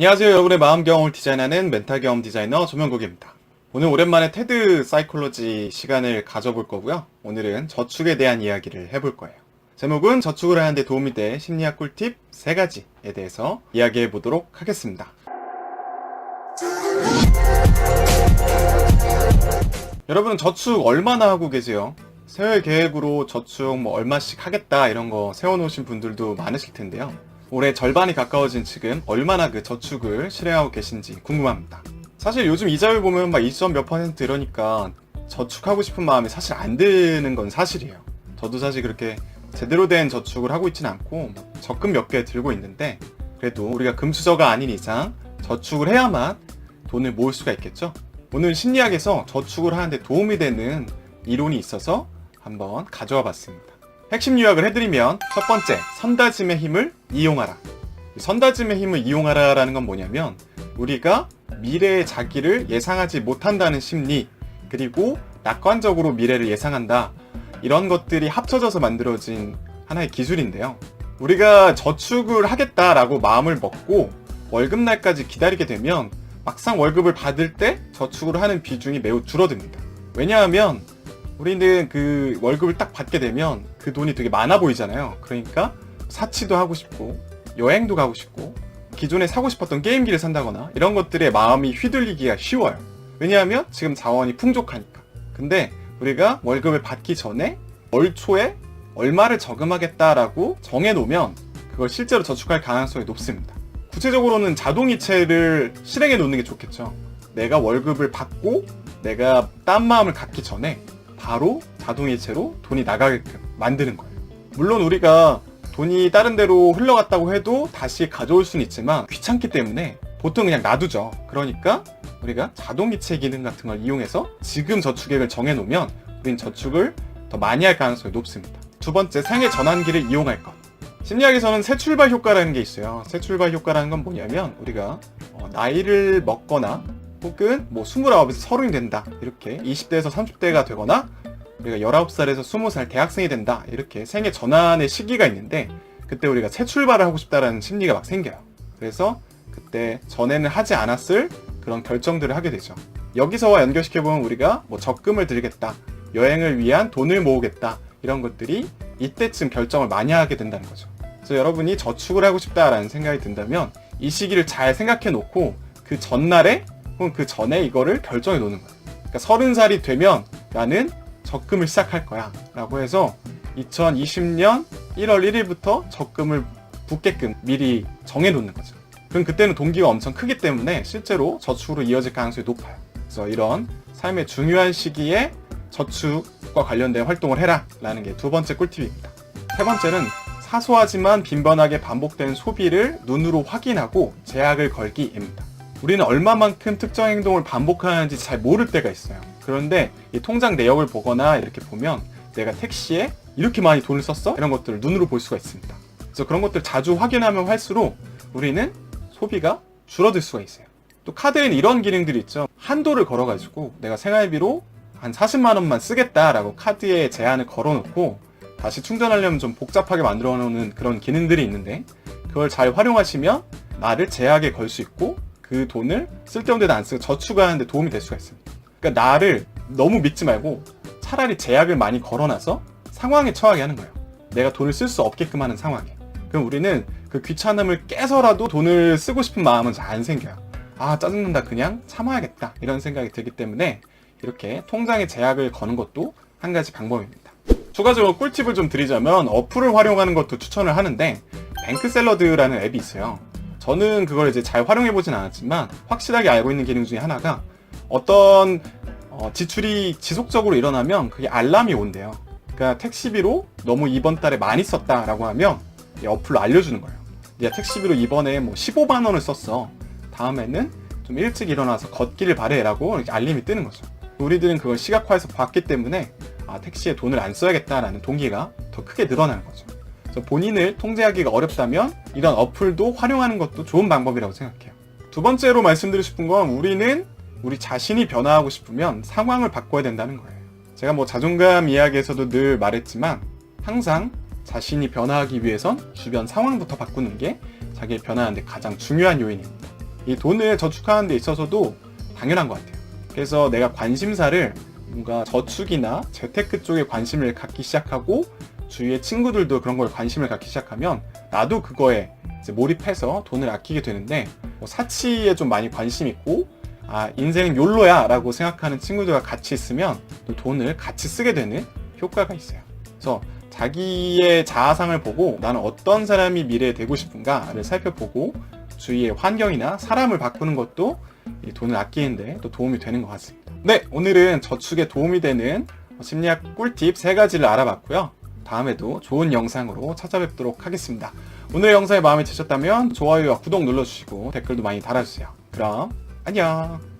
안녕하세요. 여러분의 마음 경험을 디자인하는 멘탈 경험 디자이너 조명국입니다. 오늘 오랜만에 테드 사이콜로지 시간을 가져볼 거고요. 오늘은 저축에 대한 이야기를 해볼 거예요. 제목은 저축을 하는데 도움이 될 심리학 꿀팁 3가지에 대해서 이야기해 보도록 하겠습니다. 여러분은 저축 얼마나 하고 계세요? 세월 계획으로 저축 뭐 얼마씩 하겠다 이런 거 세워놓으신 분들도 많으실 텐데요. 올해 절반이 가까워진 지금 얼마나 그 저축을 실행하고 계신지 궁금합니다. 사실 요즘 이자율 보면 막 2점 몇 퍼센트 이러니까 저축하고 싶은 마음이 사실 안 드는 건 사실이에요. 저도 사실 그렇게 제대로 된 저축을 하고 있지는 않고 뭐 적금 몇 개 들고 있는데 그래도 우리가 금수저가 아닌 이상 저축을 해야만 돈을 모을 수가 있겠죠. 오늘 심리학에서 저축을 하는데 도움이 되는 이론이 있어서 한번 가져와 봤습니다. 핵심 요약을 해드리면 첫 번째, 선다짐의 힘을 이용하라. 선다짐의 힘을 이용하라라는 건 뭐냐면 우리가 미래의 자기를 예상하지 못한다는 심리 그리고 낙관적으로 미래를 예상한다 이런 것들이 합쳐져서 만들어진 하나의 기술인데요. 우리가 저축을 하겠다라고 마음을 먹고 월급날까지 기다리게 되면 막상 월급을 받을 때 저축을 하는 비중이 매우 줄어듭니다. 왜냐하면 우리는 그 월급을 딱 받게 되면 그 돈이 되게 많아 보이잖아요. 그러니까 사치도 하고 싶고 여행도 가고 싶고 기존에 사고 싶었던 게임기를 산다거나 이런 것들에 마음이 휘둘리기가 쉬워요. 왜냐하면 지금 자원이 풍족하니까. 근데 우리가 월급을 받기 전에 월 초에 얼마를 저금하겠다라고 정해놓으면 그걸 실제로 저축할 가능성이 높습니다. 구체적으로는 자동이체를 실행해 놓는 게 좋겠죠. 내가 월급을 받고 내가 딴 마음을 갖기 전에 바로 자동이체로 돈이 나가게끔 만드는 거예요. 물론 우리가 돈이 다른 데로 흘러갔다고 해도 다시 가져올 수는 있지만 귀찮기 때문에 보통 그냥 놔두죠. 그러니까 우리가 자동이체 기능 같은 걸 이용해서 지금 저축액을 정해놓으면 우린 저축을 더 많이 할 가능성이 높습니다. 두 번째, 생애 전환기를 이용할 것. 심리학에서는 새 출발 효과라는 게 있어요. 새 출발 효과라는 건 뭐냐면 우리가 어, 나이를 먹거나 혹은 뭐 29에서 30이 된다. 이렇게 20대에서 30대가 되거나 우리가 19살에서 20살 대학생이 된다. 이렇게 생애 전환의 시기가 있는데 그때 우리가 새 출발을 하고 싶다라는 심리가 막 생겨요. 그래서 그때 전에는 하지 않았을 그런 결정들을 하게 되죠. 여기서와 연결시켜보면 우리가 뭐 적금을 들겠다. 여행을 위한 돈을 모으겠다. 이런 것들이 이때쯤 결정을 많이 하게 된다는 거죠. 그래서 여러분이 저축을 하고 싶다라는 생각이 든다면 이 시기를 잘 생각해 놓고 그 전날에 혹은 그 전에 이거를 결정해 놓는 거예요. 그러니까 서른 살이 되면 나는 적금을 시작할 거야. 라고 해서 2020년 1월 1일부터 적금을 붓게끔 미리 정해 놓는 거죠. 그럼 그때는 동기가 엄청 크기 때문에 실제로 저축으로 이어질 가능성이 높아요. 그래서 이런 삶의 중요한 시기에 저축과 관련된 활동을 해라. 라는 게 두 번째 꿀팁입니다. 세 번째는 사소하지만 빈번하게 반복되는 소비를 눈으로 확인하고 제약을 걸기입니다. 우리는 얼마만큼 특정 행동을 반복하는지 잘 모를 때가 있어요. 그런데 이 통장 내역을 보거나 이렇게 보면 내가 택시에 이렇게 많이 돈을 썼어? 이런 것들을 눈으로 볼 수가 있습니다. 그래서 그런 것들 자주 확인하면 할수록 우리는 소비가 줄어들 수가 있어요. 또 카드에는 이런 기능들이 있죠. 한도를 걸어가지고 내가 생활비로 한 40만 원만 쓰겠다라고 카드에 제한을 걸어놓고 다시 충전하려면 좀 복잡하게 만들어 놓는 그런 기능들이 있는데 그걸 잘 활용하시면 나를 제약에 걸 수 있고 그 돈을 쓸데없는 데도 안 쓰고 저축하는 데 도움이 될 수가 있습니다. 그러니까 나를 너무 믿지 말고 차라리 제약을 많이 걸어놔서 상황에 처하게 하는 거예요. 내가 돈을 쓸 수 없게끔 하는 상황에. 그럼 우리는 그 귀찮음을 깨서라도 돈을 쓰고 싶은 마음은 잘 안 생겨요. 아, 짜증난다. 그냥 참아야겠다. 이런 생각이 들기 때문에 이렇게 통장에 제약을 거는 것도 한 가지 방법입니다. 추가적으로 꿀팁을 좀 드리자면 어플을 활용하는 것도 추천을 하는데 뱅크샐러드라는 앱이 있어요. 저는 그걸 이제 잘 활용해 보진 않았지만 확실하게 알고 있는 기능 중에 하나가 어떤 어, 지출이 지속적으로 일어나면 그게 알람이 온대요. 그러니까 택시비로 너무 이번 달에 많이 썼다라고 하면 이 어플로 알려주는 거예요. 네가 택시비로 이번에 뭐 15만 원을 썼어. 다음에는 좀 일찍 일어나서 걷기를 바래라고 이렇게 알림이 뜨는 거죠. 우리들은 그걸 시각화해서 봤기 때문에 아, 택시에 돈을 안 써야겠다라는 동기가 더 크게 늘어나는 거죠. 그래서 본인을 통제하기가 어렵다면 이런 어플도 활용하는 것도 좋은 방법이라고 생각해요. 두 번째로 말씀드리고 싶은 건 우리는 우리 자신이 변화하고 싶으면 상황을 바꿔야 된다는 거예요. 제가 뭐 자존감 이야기에서도 늘 말했지만 항상 자신이 변화하기 위해선 주변 상황부터 바꾸는 게 자기를 변화하는데 가장 중요한 요인입니다. 이 돈을 저축하는 데 있어서도 당연한 것 같아요. 그래서 내가 관심사를 뭔가 저축이나 재테크 쪽에 관심을 갖기 시작하고 주위의 친구들도 그런 거에 관심을 갖기 시작하면 나도 그거에 몰입해서 돈을 아끼게 되는데 뭐 사치에 좀 많이 관심 있고 아 인생은 욜로야 라고 생각하는 친구들과 같이 있으면 또 돈을 같이 쓰게 되는 효과가 있어요. 그래서 자기의 자아상을 보고 나는 어떤 사람이 미래에 되고 싶은가를 살펴보고 주위의 환경이나 사람을 바꾸는 것도 이 돈을 아끼는데 또 도움이 되는 것 같습니다. 네, 오늘은 저축에 도움이 되는 심리학 꿀팁 세 가지를 알아봤고요. 다음에도 좋은 영상으로 찾아뵙도록 하겠습니다. 오늘 영상이 마음에 드셨다면 좋아요와 구독 눌러주시고 댓글도 많이 달아주세요. 그럼 안녕!